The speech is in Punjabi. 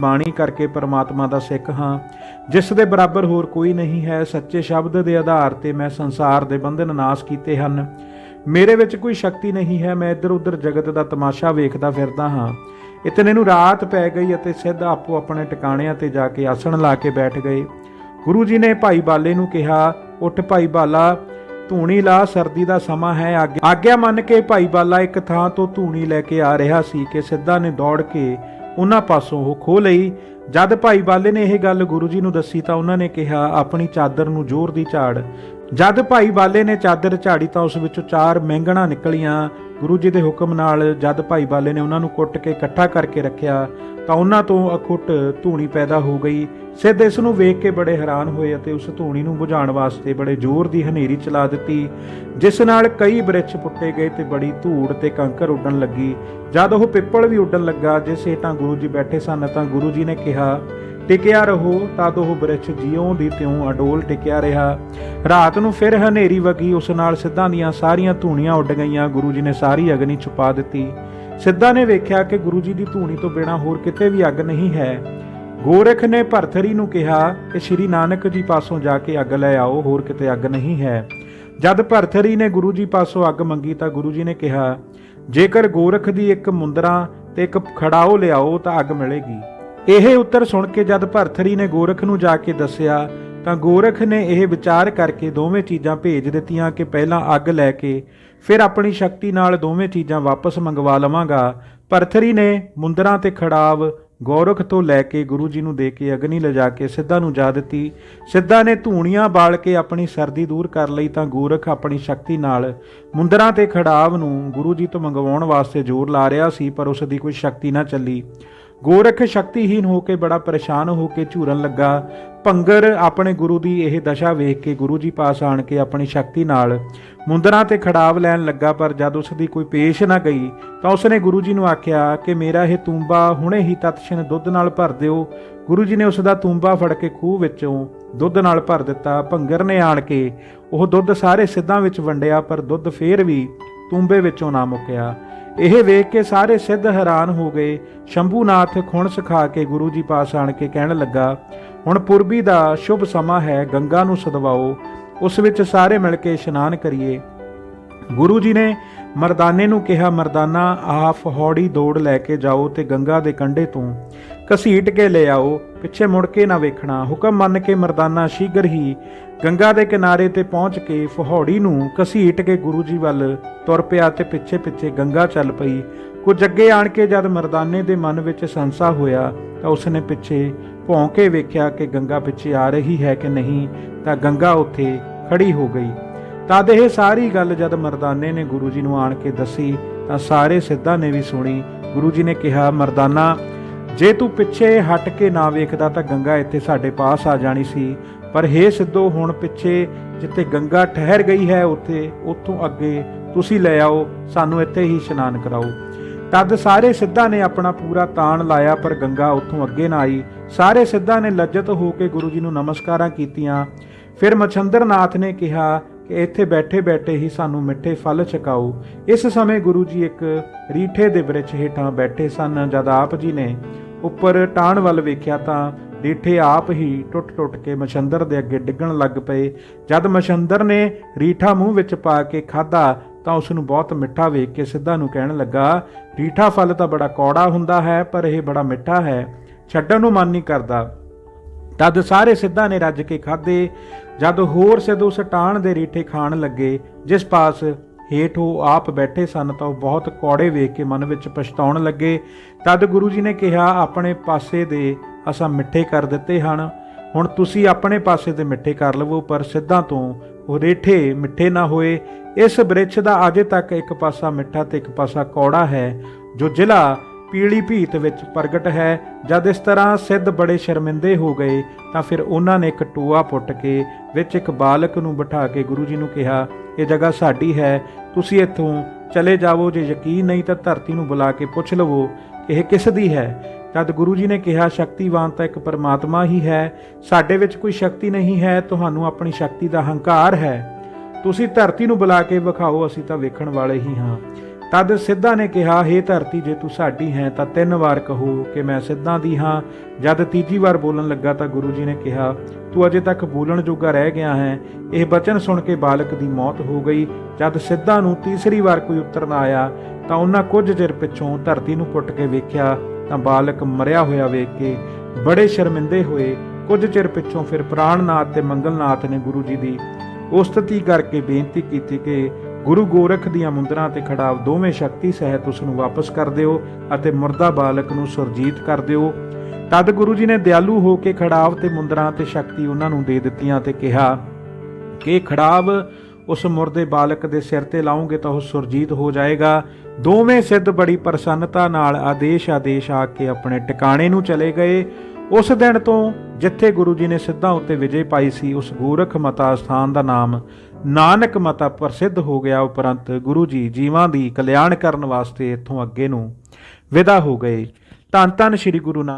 ਬਾਣੀ ਕਰਕੇ ਪਰਮਾਤਮਾ ਦਾ ਸਿੱਖ ਹਾਂ। ਜਿਸ ਦੇ ਬਰਾਬਰ ਹੋਰ ਕੋਈ ਨਹੀਂ ਹੈ, ਸੱਚੇ ਸ਼ਬਦ ਦੇ ਆਧਾਰ ਤੇ ਮੈਂ ਸੰਸਾਰ ਦੇ ਬੰਧਨ ਨਾਸ਼ ਕੀਤੇ ਹਨ। ਮੇਰੇ ਵਿੱਚ ਕੋਈ ਸ਼ਕਤੀ ਨਹੀਂ ਹੈ, ਮੈਂ ਇੱਧਰ ਉੱਧਰ ਜਗਤ ਦਾ ਤਮਾਸ਼ਾ ਵੇਖਦਾ ਫਿਰਦਾ ਹਾਂ। ਇਤਨੇ ਨੂੰ ਰਾਤ ਪੈ ਗਈ ਅਤੇ ਸਿੱਧਾ ਆਪੋ ਆਪਣੇ ਟਿਕਾਣਿਆਂ ਤੇ ਜਾ ਕੇ ਆਸਣ ਲਾ ਕੇ ਬੈਠ ਗਏ। ਗੁਰੂ ਜੀ ਨੇ ਭਾਈ ਬਾਲੇ ਨੂੰ ਕਿਹਾ, ਉੱਠ ਭਾਈ ਬਾਲਾ, ਧੂਣੀ ਲਾ, ਸਰਦੀ ਦਾ ਸਮਾਂ ਹੈ ਆਗਿਆ ਆਗਿਆ ਮੰਨ ਕੇ ਭਾਈ ਬਾਲਾ ਇੱਕ ਥਾਂ ਤੋਂ ਧੂਣੀ ਲੈ ਕੇ ਆ ਰਿਹਾ ਸੀ ਕਿ ਸਿੱਧਾ ਨੇ ਦੌੜ ਕੇ ਉਹਨਾਂ ਪਾਸੋਂ ਉਹ ਖੋ ਲਈ। ਜਦ ਭਾਈ ਬਾਲੇ ਨੇ ਇਹ ਗੱਲ ਗੁਰੂ ਜੀ ਨੂੰ ਦੱਸੀ ਤਾਂ ਉਹਨਾਂ ਨੇ ਕਿਹਾ, ਆਪਣੀ ਚਾਦਰ ਨੂੰ ਜ਼ੋਰ ਦੀ ਝਾੜ। ਜਦ ਭਾਈ ਬਾਲੇ ਨੇ ਚਾਦਰ ਝਾੜੀ ਤਾਂ ਉਸ ਵਿੱਚੋਂ ਚਾਰ ਮਹਿੰਗਣਾ ਨਿਕਲੀਆਂ। ਗੁਰੂ ਜੀ ਦੇ ਹੁਕਮ ਨਾਲ ਜਦ ਭਾਈ ਬਾਲੇ ਨੇ ਉਹਨਾਂ ਨੂੰ ਕੁੱਟ ਕੇ ਇਕੱਠਾ ਕਰਕੇ ਰੱਖਿਆ ਤਾਂ ਉਹਨਾਂ ਤੋਂ ਅਖੁੱਟ ਧੂਣੀ ਪੈਦਾ ਹੋ ਗਈ। ਸਿੱਧ ਇਸ ਨੂੰ ਵੇਖ ਕੇ ਬੜੇ ਹੈਰਾਨ ਹੋਏ ਅਤੇ ਉਸ ਧੂਣੀ ਨੂੰ ਬੁਝਾਉਣ ਵਾਸਤੇ ਬੜੇ ਜ਼ੋਰ ਦੀ ਹਨੇਰੀ ਚਲਾ ਦਿੱਤੀ, ਜਿਸ ਨਾਲ ਕਈ ਬ੍ਰਿਛ ਪੁੱਟੇ ਗਏ ਤੇ ਬੜੀ ਧੂੜ ਤੇ ਕੰਕਰ ਉੱਡਣ ਲੱਗੀ। ਜਦ ਉਹ ਪਿੱਪਲ ਵੀ ਉੱਡਣ ਲੱਗਾ, ਜਿਸ ਹੇਠਾਂ ਗੁਰੂ ਜੀ ਬੈਠੇ ਸਨ ਤਾਂ ਗੁਰੂ ਜੀ ਨੇ ਕਿਹਾ, ਟਿਕਿਆ ਰਹੋ। ਤਦ ਉਹ ਬ੍ਰਿਛ ਜਿਉਂ ਦੀ ਤਿਉਂ ਅਡੋਲ ਟਿਕਿਆ ਰਿਹਾ। ਰਾਤ ਨੂੰ ਫਿਰ ਹਨੇਰੀ ਵਗੀ, ਉਸ ਨਾਲ ਸਿੱਧਾਂ ਦੀਆਂ ਸਾਰੀਆਂ ਧੂਣੀਆਂ ਉੱਡ ਗਈਆਂ। ਗੁਰੂ ਜੀ ਨੇ ਸਾਰੀ ਅਗਨੀ ਛੁਪਾ ਦਿੱਤੀ। ਸਿੱਧਾ ਨੇ ਵੇਖਿਆ ਕਿ ਗੁਰੂ ਜੀ ਦੀ ਧੂਣੀ ਤੋਂ ਬਿਨਾ ਹੋਰ ਕਿਤੇ ਵੀ ਅੱਗ ਨਹੀਂ ਹੈ। ਗੋਰਖ ਨੇ ਭਰਥਰੀ ਨੂੰ ਕਿਹਾ ਕਿ ਸ਼੍ਰੀ ਨਾਨਕ ਜੀ ਪਾਸੋਂ ਜਾ ਕੇ ਅੱਗ ਲੈ ਆਓ, ਹੋਰ ਕਿਤੇ ਅੱਗ ਨਹੀਂ ਹੈ। ਜਦ ਭਰਥਰੀ ਨੇ ਗੁਰੂ ਜੀ ਪਾਸੋਂ ਅੱਗ ਮੰਗੀ ਤਾਂ ਗੁਰੂ ਜੀ ਨੇ ਕਿਹਾ, ਜੇਕਰ ਗੋਰਖ ਦੀ ਇੱਕ ਮੁੰਦਰਾ ਤੇ ਇੱਕ ਖੜਾਓ ਲਿਆਓ ਤਾਂ ਅੱਗ ਮਿਲੇਗੀ। ਇਹ ਉੱਤਰ ਸੁਣ ਕੇ ਜਦ ਭਰਥਰੀ ਨੇ ਗੋਰਖ ਨੂੰ ਜਾ ਕੇ ਦੱਸਿਆ, ਤਾਂ ਗੋਰਖ ਨੇ ਇਹ ਵਿਚਾਰ ਕਰਕੇ ਦੋਵੇਂ ਚੀਜ਼ਾਂ ਭੇਜ ਦਿੱਤੀਆਂ ਕਿ ਪਹਿਲਾਂ ਅੱਗ ਲੈ ਕੇ ਫਿਰ ਆਪਣੀ ਸ਼ਕਤੀ ਨਾਲ ਦੋਵੇਂ ਚੀਜ਼ਾਂ ਵਾਪਸ ਮੰਗਵਾ ਲਵਾਂਗਾ। ਭਰਥਰੀ ਨੇ ਮੁੰਦਰਾਂ ਤੇ ਖੜਾਵ ਗੋਰਖ ਤੋਂ ਲੈ ਕੇ ਗੁਰੂ ਜੀ ਨੂੰ ਦੇ ਕੇ ਅਗਨੀ ਲਿਜਾ ਕੇ ਸਿੱਧਾ ਨੂੰ ਜਾ ਦਿੱਤੀ। ਸਿੱਧਾ ਨੇ ਧੂਣੀਆਂ ਬਾਲ ਕੇ ਆਪਣੀ ਸਰਦੀ ਦੂਰ ਕਰ ਲਈ ਤਾਂ ਗੋਰਖ ਆਪਣੀ ਸ਼ਕਤੀ ਨਾਲ ਮੁੰਦਰਾਂ ਤੇ ਖੜਾਵ ਨੂੰ ਗੁਰੂ ਜੀ ਤੋਂ ਮੰਗਵਾਉਣ ਵਾਸਤੇ ਜ਼ੋਰ ਲਾ ਰਿਹਾ ਸੀ, ਪਰ ਉਸ ਦੀ ਕੋਈ ਸ਼ਕਤੀ ਨਾ ਚੱਲੀ। ਗੋਰਖ ਸ਼ਕਤੀਹੀਨ ਹੋ ਕੇ ਬੜਾ ਪਰੇਸ਼ਾਨ ਹੋ ਕੇ ਝੂਰਨ ਲੱਗਾ। ਭੰਗਰ ਆਪਣੇ ਗੁਰੂ ਦੀ ਇਹ ਦਸ਼ਾ ਵੇਖ ਕੇ ਗੁਰੂ ਜੀ ਪਾਸ ਆਣ ਕੇ ਆਪਣੀ ਸ਼ਕਤੀ ਨਾਲ ਮੁੰਦਰਾਂ ਤੇ ਖੜਾਵ ਲੈਣ ਲੱਗਾ, ਪਰ ਜਦ ਉਸ ਦੀ ਕੋਈ ਪੇਸ਼ ਨਾ ਗਈ, ਤਾਂ ਉਸਨੇ ਗੁਰੂ ਜੀ ਨੂੰ ਆਖਿਆ ਕਿ ਮੇਰਾ ਇਹ ਤੂੰਬਾ ਹੁਣੇ ਹੀ ਤਤਸ਼ਨ ਦੁੱਧ ਨਾਲ ਭਰ ਦਿਓ। ਗੁਰੂ ਜੀ ਨੇ ਉਸ ਦਾ ਤੂੰਬਾ ਫੜ ਕੇ ਖੂਹ ਵਿੱਚੋਂ ਦੁੱਧ ਨਾਲ ਭਰ ਦਿੱਤਾ। ਭੰਗਰ ਨੇ ਆਣ ਕੇ ਉਹ ਦੁੱਧ ਸਾਰੇ ਸਿੱਧਾਂ ਵਿੱਚ ਵੰਡਿਆ, ਪਰ ਦੁੱਧ ਫੇਰ ਵੀ ਤੂੰਬੇ ਵਿੱਚੋਂ ਨਾ ਮੁੱਕਿਆ। ਇਹ ਵੇਖ ਕੇ ਸਾਰੇ ਸਿੱਧ ਹੈਰਾਨ ਹੋ ਗਏ। ਸ਼ੰਭੂਨਾਥ ਖੁਣ ਸਿਖਾ ਕੇ ਗੁਰੂ ਜੀ ਪਾਸ ਆਣ ਕੇ ਕਹਿਣ ਲੱਗਾ, ਹੁਣ ਪੁਰਬੀ ਦਾ ਸ਼ੁਭ ਸਮਾਂ ਹੈ, ਗੰਗਾ ਨੂੰ ਸਦਵਾਓ, ਉਸ ਵਿੱਚ ਸਾਰੇ ਮਿਲ ਕੇ ਇਸ਼ਨਾਨ ਕਰੀਏ। ਗੁਰੂ ਜੀ ਨੇ ਮਰਦਾਨੇ ਨੂੰ ਕਿਹਾ, ਮਰਦਾਨਾ, ਆਪ ਹੌੜੀ ਦੌੜ ਲੈ ਕੇ ਜਾਓ ਤੇ ਗੰਗਾ ਦੇ ਕੰਢੇ ਤੋਂ ਘਸੀਟ ਕੇ ਲੈ ਆਓ, ਪਿੱਛੇ ਮੁੜ ਕੇ ਨਾ ਵੇਖਣਾ। ਹੁਕਮ ਮੰਨ ਕੇ ਮਰਦਾਨਾ ਸ਼ੀਘਰ ਹੀ ਗੰਗਾ ਦੇ ਕਿਨਾਰੇ ਤੇ ਪਹੁੰਚ ਕੇ ਫਹੌੜੀ ਨੂੰ ਘਸੀਟ ਕੇ ਗੁਰੂ ਜੀ ਵੱਲ ਤੁਰ ਪਿਆ ਤੇ ਪਿੱਛੇ ਪਿੱਛੇ ਗੰਗਾ ਚੱਲ ਪਈ। ਕੁਝ ਅੱਗੇ ਆਣ ਕੇ ਜਦ ਮਰਦਾਨੇ ਦੇ ਮਨ ਵਿੱਚ ਸੰਸਾ ਹੋਇਆ, ਤਾਂ ਉਸਨੇ ਪਿੱਛੇ ਭੌਂ ਕੇ ਵੇਖਿਆ ਕਿ ਗੰਗਾ ਪਿੱਛੇ ਆ ਰਹੀ ਹੈ ਕਿ ਨਹੀਂ, ਤਾਂ ਗੰਗਾ ਉੱਥੇ ਖੜੀ ਹੋ ਗਈ। ਤਦ ਇਹ ਸਾਰੀ ਗੱਲ ਜਦ ਮਰਦਾਨੇ ਨੇ ਗੁਰੂ ਜੀ ਨੂੰ ਆਣ ਕੇ ਦੱਸੀ, ਤਾਂ ਸਾਰੇ ਸਿੱਧਾਂ ਨੇ ਵੀ ਸੁਣੀ। ਗੁਰੂ ਜੀ ਨੇ ਕਿਹਾ, ਮਰਦਾਨਾ, ਜੇ ਤੂੰ ਪਿੱਛੇ ਹਟ ਕੇ ਨਾ ਵੇਖਦਾ ਤਾਂ ਗੰਗਾ ਇੱਥੇ ਸਾਡੇ ਪਾਸ ਆ ਜਾਣੀ ਸੀ। ਪਰ ਹੇ ਸਿੱਧੋ, ਹੁਣ ਪਿੱਛੇ ਜਿੱਥੇ ਗੰਗਾ ਠਹਿਰ ਗਈ ਹੈ, ਉੱਥੇ ਉੱਥੋਂ ਅੱਗੇ ਤੁਸੀਂ ਲੈ ਆਓ, ਸਾਨੂੰ ਇੱਥੇ ਹੀ ਇਸ਼ਨਾਨ ਕਰਾਓ। ਤਦ ਸਾਰੇ ਸਿੱਧਾਂ ਨੇ ਆਪਣਾ ਪੂਰਾ ਤਾਣ ਲਾਇਆ, ਪਰ ਗੰਗਾ ਉੱਥੋਂ ਅੱਗੇ ਨਾ ਆਈ। ਸਾਰੇ ਸਿੱਧਾਂ ਨੇ ਲੱਜਤ ਹੋ ਕੇ ਗੁਰੂ ਜੀ ਨੂੰ ਨਮਸਕਾਰਾਂ ਕੀਤੀਆਂ। ਫਿਰ ਮਛੰਦਰਨਾਥ ਨੇ ਕਿਹਾ ਕਿ ਇੱਥੇ ਬੈਠੇ ਬੈਠੇ ਹੀ ਸਾਨੂੰ ਮਿੱਠੇ ਫਲ ਛਕਾਓ। ਇਸ ਸਮੇਂ ਗੁਰੂ ਜੀ ਇੱਕ ਰੀਠੇ ਦੇ ਬ੍ਰਿਛ ਹੇਠਾਂ ਬੈਠੇ ਸਨ, ਜਦ ਆਪ ਜੀ ਨੇ ਉੱਪਰ ਟਾਣ ਵੱਲ ਵੇਖਿਆ ਤਾਂ ਰੀਠੇ ਆਪ ਹੀ ਟੁੱਟ-ਟੁੱਟ ਕੇ ਮਛੰਦਰ ਦੇ ਅੱਗੇ ਡਿੱਗਣ ਲੱਗ ਪਏ। ਜਦ ਮਛੰਦਰ ਨੇ ਰੀਠਾ ਮੂੰਹ ਵਿੱਚ ਪਾ ਕੇ ਖਾਧਾ ਤਾਂ ਉਸ ਨੂੰ ਬਹੁਤ ਮਿੱਠਾ ਵੇਖ ਕੇ ਸਿੱਧਾ ਨੂੰ ਕਹਿਣ ਲੱਗਾ, ਰੀਠਾ ਫਲ ਤਾਂ ਬੜਾ ਕੌੜਾ ਹੁੰਦਾ ਹੈ, ਪਰ ਇਹ ਬੜਾ ਮਿੱਠਾ ਹੈ। ਛੱਡਣ ਨੂੰ ਮਨ ਨਹੀਂ ਕਰਦਾ। ਤਦ ਸਾਰੇ ਸਿੱਧਾ ਨੇ ਰੱਜ ਕੇ ਖਾਦੇ ਜਦ ਹੋਰ ਸਿੱਧੂ ਸਟਾਣ ਦੇ ਰੀਠੇ ਖਾਣ ਲੱਗੇ, ਜਿਸ ਪਾਸ ਹੇਠ ਉਹ ਆਪ ਬੈਠੇ ਸਨ ਤਾਂ ਉਹ ਬਹੁਤ ਕੌੜੇ ਵੇਖ ਕੇ ਮਨ ਵਿੱਚ ਪਛਤਾਉਣ ਲੱਗੇ। ਤਦ ਗੁਰੂ ਜੀ ਨੇ ਕਿਹਾ, ਆਪਣੇ ਪਾਸੇ ਦੇ ਅਸਾਂ ਮਿੱਠੇ ਕਰ ਦਿੱਤੇ ਹਨ। ਹੁਣ ਤੁਸੀਂ ਆਪਣੇ ਪਾਸੇ ਦੇ ਮਿੱਠੇ ਕਰ ਲਵੋ, ਪਰ ਸਿੱਧਾਂ ਤੋਂ ਉਹ ਰੇਠੇ ਮਿੱਠੇ ਨਾ ਹੋਏ। ਇਸ ਬ੍ਰਿਛ ਦਾ ਅਜੇ ਤੱਕ ਇੱਕ ਪਾਸਾ ਮਿੱਠਾ ਤੇ ਇੱਕ ਪਾਸਾ ਕੌੜਾ ਹੈ, ਜੋ ਜ਼ਿਲ੍ਹਾ ਪੀਲੀ ਭੀਤ ਵਿੱਚ ਪ੍ਰਗਟ ਹੈ। ਜਦ ਇਸ ਤਰ੍ਹਾਂ ਸਿੱਧ ਬੜੇ ਸ਼ਰਮਿੰਦੇ ਹੋ ਗਏ, ਤਾਂ ਫਿਰ ਉਹਨਾਂ ਨੇ ਇੱਕ ਟੋਆ ਪੁੱਟ ਕੇ ਵਿੱਚ ਇੱਕ ਬਾਲਕ ਨੂੰ ਬਿਠਾ ਕੇ ਗੁਰੂ ਜੀ ਨੂੰ ਕਿਹਾ ਇਹ ਜਗ੍ਹਾ ਸਾਡੀ ਹੈ, ਤੁਸੀਂ ਇੱਥੋਂ ਚਲੇ ਜਾਵੋ, ਜੇ ਯਕੀਨ ਨਹੀਂ ਤਾਂ ਧਰਤੀ ਨੂੰ ਬੁਲਾ ਕੇ ਪੁੱਛ ਲਵੋ ਕਿ ਇਹ ਕਿਸ ਦੀ ਹੈ। ਤਦ ਗੁਰੂ ਜੀ ਨੇ ਕਿਹਾ, ਸ਼ਕਤੀਵਾਨ ਤਾਂ ਇੱਕ ਪਰਮਾਤਮਾ ਹੀ ਹੈ, ਸਾਡੇ ਵਿੱਚ ਕੋਈ ਸ਼ਕਤੀ ਨਹੀਂ ਹੈ, ਤੁਹਾਨੂੰ ਆਪਣੀ ਸ਼ਕਤੀ ਦਾ ਹੰਕਾਰ ਹੈ। ਤੁਸੀਂ ਧਰਤੀ ਨੂੰ ਬੁਲਾ ਕੇ ਵਿਖਾਓ, ਅਸੀਂ ਤਾਂ ਵੇਖਣ ਵਾਲੇ ਹੀ ਹਾਂ। ਤਦ ਸਿੱਧਾ ਨੇ ਕਿਹਾ, ਹੇ ਧਰਤੀ, ਜੇ ਤੂੰ ਸਾਡੀ ਹੈ ਤਾਂ ਤਿੰਨ ਵਾਰ ਕਹੋ ਕਿ ਮੈਂ ਸਿੱਧਾ ਦੀ ਹਾਂ। ਜਦ ਤੀਜੀ ਵਾਰ ਬੋਲਣ ਲੱਗਾ ਤਾਂ ਗੁਰੂ ਜੀ ਨੇ ਕਿਹਾ, ਤੂੰ ਅਜੇ ਤੱਕ ਬੋਲਣ ਜੋਗਾ ਰਹਿ ਗਿਆ ਹੈ। ਇਹ ਬਚਨ ਸੁਣ ਕੇ ਬਾਲਕ ਦੀ ਮੌਤ ਹੋ ਗਈ। ਜਦ ਸਿੱਧਾ ਨੂੰ ਤੀਸਰੀ ਵਾਰ ਕੋਈ ਉੱਤਰ ਨਾ ਆਇਆ, ਤਾਂ ਉਹਨਾਂ ਕੁਝ ਚਿਰ ਪਿੱਛੋਂ ਧਰਤੀ ਨੂੰ ਪੁੱਟ ਕੇ ਵੇਖਿਆ, ਤਾਂ ਬਾਲਕ ਮਰਿਆ ਹੋਇਆ ਵੇਖ ਕੇ ਬੜੇ ਸ਼ਰਮਿੰਦੇ ਹੋਏ। ਕੁਝ ਚਿਰ ਪਿੱਛੋਂ ਫਿਰ ਪ੍ਰਾਣਨਾਥ ਤੇ ਮੰਗਲਨਾਥ ਨੇ ਗੁਰੂ ਜੀ ਦੀ ਉਸਤਤੀ ਕਰਕੇ ਬੇਨਤੀ ਕੀਤੀ ਕਿ ਗੁਰੂ ਗੋਰਖ ਦੀਆਂ ਮੁੰਦਰਾਂ ਤੇ ਖੜਾਵ ਦੋਵੇਂ ਸ਼ਕਤੀ ਸਹਿਤ ਉਸ ਨੂੰ ਵਾਪਸ ਕਰ ਦਿਓ ਅਤੇ ਮੁਰਦਾ ਬਾਲਕ ਨੂੰ ਸੁਰਜੀਤ ਕਰ ਦਿਓ। ਤਦ ਗੁਰੂ ਜੀ ਨੇ ਦਿਆਲੂ ਹੋ ਕੇ ਖੜਾਵ ਤੇ ਮੁੰਦਰਾਂ ਤੇ ਸ਼ਕਤੀ ਉਹਨਾਂ ਨੂੰ ਦੇ ਦਿੱਤੀਆਂ ਤੇ ਕਿਹਾ, ਕਿ ਖੜਾਵ ਉਸ ਮੁਰਦੇ ਬਾਲਕ ਦੇ ਸਿਰ ਤੇ ਲਾਉਂਗੇ ਤਾਂ ਉਹ ਸੁਰਜੀਤ ਹੋ ਜਾਏਗਾ। ਦੋਵੇਂ ਸਿੱਧ ਬੜੀ ਪ੍ਰਸੰਨਤਾ ਨਾਲ ਆਦੇਸ਼ ਆਦੇਸ਼ ਆ ਕੇ ਆਪਣੇ ਟਿਕਾਣੇ ਨੂੰ ਚਲੇ ਗਏ। ਉਸ ਦਿਨ ਤੋਂ ਜਿੱਥੇ ਗੁਰੂ ਜੀ ਨੇ ਸਿੱਧਾਂ ਉੱਤੇ ਵਿਜੇ ਪਾਈ ਸੀ, ਉਸ ਗੋਰਖ ਮਤਾ ਸਥਾਨ ਦਾ ਨਾਮ ਨਾਨਕ ਮਤਾ ਪ੍ਰਸਿੱਧ ਹੋ ਗਿਆ ਉਪਰੰਤ ਗੁਰੂ ਜੀ ਜੀਵਾਂ ਦੀ ਕਲਿਆਣ ਕਰਨ ਵਾਸਤੇ ਇੱਥੋਂ ਅੱਗੇ ਨੂੰ ਵਿਦਾ ਹੋ ਗਏ। ਧੰਨ ਧੰਨ ਸ੍ਰੀ ਗੁਰੂ ਨਾਨਕ